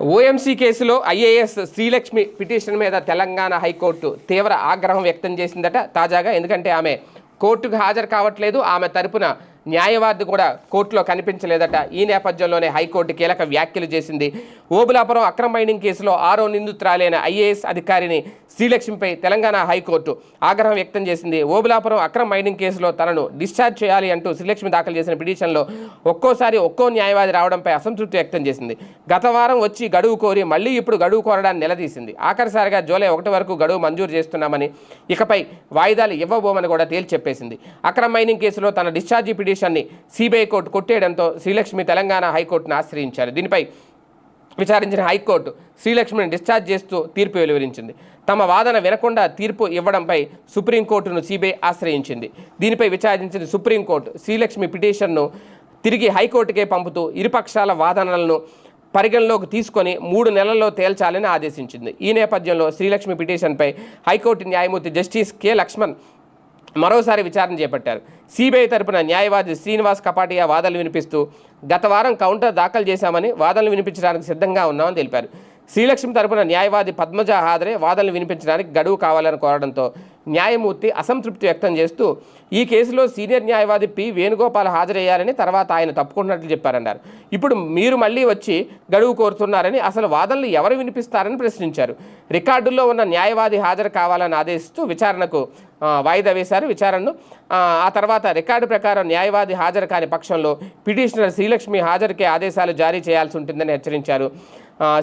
OMC కేసులో IAS Srilakshmi petition మీద Telangana high court తీవ్ర ఆగ్రహం వ్యక్తం చేసిందట తాజాగా. ఎందుకంటే ఆమె కోర్టుకు హాజరు కావట్లేదు. ఆమె తరపున న్యాయవాది కూడా కోర్టులో కనిపించలేదట. ఈ నేపథ్యంలోనే హైకోర్టు కీలక వ్యాఖ్యలు చేసింది. ఓబులాపురం అక్రమ మైనింగ్ కేసులో ఆరో నిందితురాలైన ఐఏఎస్ అధికారిని శ్రీలక్ష్మిపై తెలంగాణ హైకోర్టు ఆగ్రహం వ్యక్తం చేసింది. ఓబులాపురం అక్రమ మైనింగ్ కేసులో తనను డిశ్చార్జ్ చేయాలి అంటూ శ్రీలక్ష్మి దాఖలు చేసిన పిటిషన్లో ఒక్కోసారి ఒక్కో న్యాయవాది రావడంపై అసంతృప్తి వ్యక్తం చేసింది. గత వారం వచ్చి గడువు కోరి మళ్ళీ ఇప్పుడు గడువు కోరడాన్ని నిలదీసింది. ఆఖరిసారిగా జూలై ఒకటి వరకు గడువు మంజూరు చేస్తున్నామని ఇకపై వాయిదాలు ఇవ్వబోమని కూడా తేల్చి చెప్పేసింది. అక్రమ మైనింగ్ కేసులో తన డిశ్చార్జీ పిటిషన్ని సిబిఐ కోర్టు కొట్టేయడంతో శ్రీలక్ష్మి తెలంగాణ హైకోర్టును ఆశ్రయించారు. దీనిపై విచారించిన హైకోర్టు శ్రీలక్ష్మిని డిశ్చార్జ్ చేస్తూ తీర్పు వెలువరించింది. తమ వాదన వినకుండా తీర్పు ఇవ్వడంపై సుప్రీంకోర్టును సిబిఐ ఆశ్రయించింది. దీనిపై విచారించిన సుప్రీంకోర్టు శ్రీలక్ష్మి పిటిషన్ను తిరిగి హైకోర్టుకే పంపుతూ ఇరుపక్షాల వాదనలను పరిగణలోకి తీసుకొని మూడు నెలల్లో తేల్చాలని ఆదేశించింది. ఈ నేపథ్యంలో శ్రీలక్ష్మి పిటిషన్పై హైకోర్టు న్యాయమూర్తి జస్టిస్ కె లక్ష్మణ్ మరోసారి విచారణ చేపట్టారు. సిబిఐ తరపున న్యాయవాది శ్రీనివాస్ కపాటియా వాదనలు వినిపిస్తూ గత వారం కౌంటర్ దాఖలు చేశామని వాదనలు వినిపించడానికి సిద్ధంగా ఉన్నామని తెలిపారు. శ్రీలక్ష్మి తరపున న్యాయవాది పద్మజ హాజరే వాదనలు వినిపించడానికి గడువు కావాలని కోరడంతో న్యాయమూర్తి అసంతృప్తి వ్యక్తం చేస్తూ ఈ కేసులో సీనియర్ న్యాయవాది పి వేణుగోపాల్ హాజరయ్యారని తర్వాత ఆయన తప్పుకున్నట్లు చెప్పారన్నారు. ఇప్పుడు మీరు మళ్ళీ వచ్చి గడువు కోరుతున్నారని అసలు వాదనలు ఎవరు వినిపిస్తారని ప్రశ్నించారు. రికార్డుల్లో ఉన్న న్యాయవాది హాజరు కావాలని ఆదేశిస్తూ విచారణకు వాయిదా వేశారు. విచారణను ఆ, తర్వాత రికార్డు ప్రకారం న్యాయవాది హాజరు కాని పక్షంలో పిటిషనర్ శ్రీలక్ష్మి హాజరుకే ఆదేశాలు జారీ చేయాల్సి ఉంటుందని హెచ్చరించారు.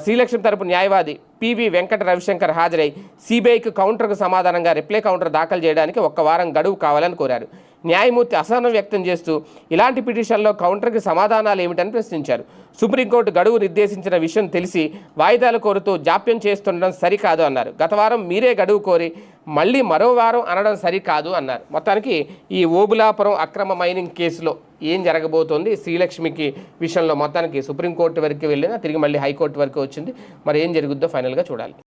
శ్రీలక్ష్మి తరపు న్యాయవాది పివి వెంకట రవిశంకర్ హాజరై సిబిఐకి కౌంటర్కు సమాధానంగా రిప్లై కౌంటర్ దాఖలు చేయడానికి ఒక్క వారం గడువు కావాలని కోరారు. న్యాయమూర్తి అసహనం వ్యక్తం చేస్తూ ఇలాంటి పిటిషన్లో కౌంటర్కి సమాధానాలు ఏమిటని ప్రశ్నించారు. సుప్రీంకోర్టు గడువు నిర్దేశించిన విషయం తెలిసి వాయిదాలు కోరుతూ జాప్యం చేస్తుండడం సరికాదు అన్నారు. గత వారం మీరే గడువు కోరి మళ్ళీ మరో వారం అనడం సరికాదు అన్నారు. మొత్తానికి ఈ ఓబులాపురం అక్రమ మైనింగ్ కేసులో ఏం జరగబోతోంది? శ్రీలక్ష్మికి విషయంలో మొత్తానికి సుప్రీంకోర్టు వరకు వెళ్ళినా తిరిగి మళ్ళీ హైకోర్టు వరకు వచ్చింది. మరి ఏం జరుగుద్దో ఫైనల్గా చూడాలి.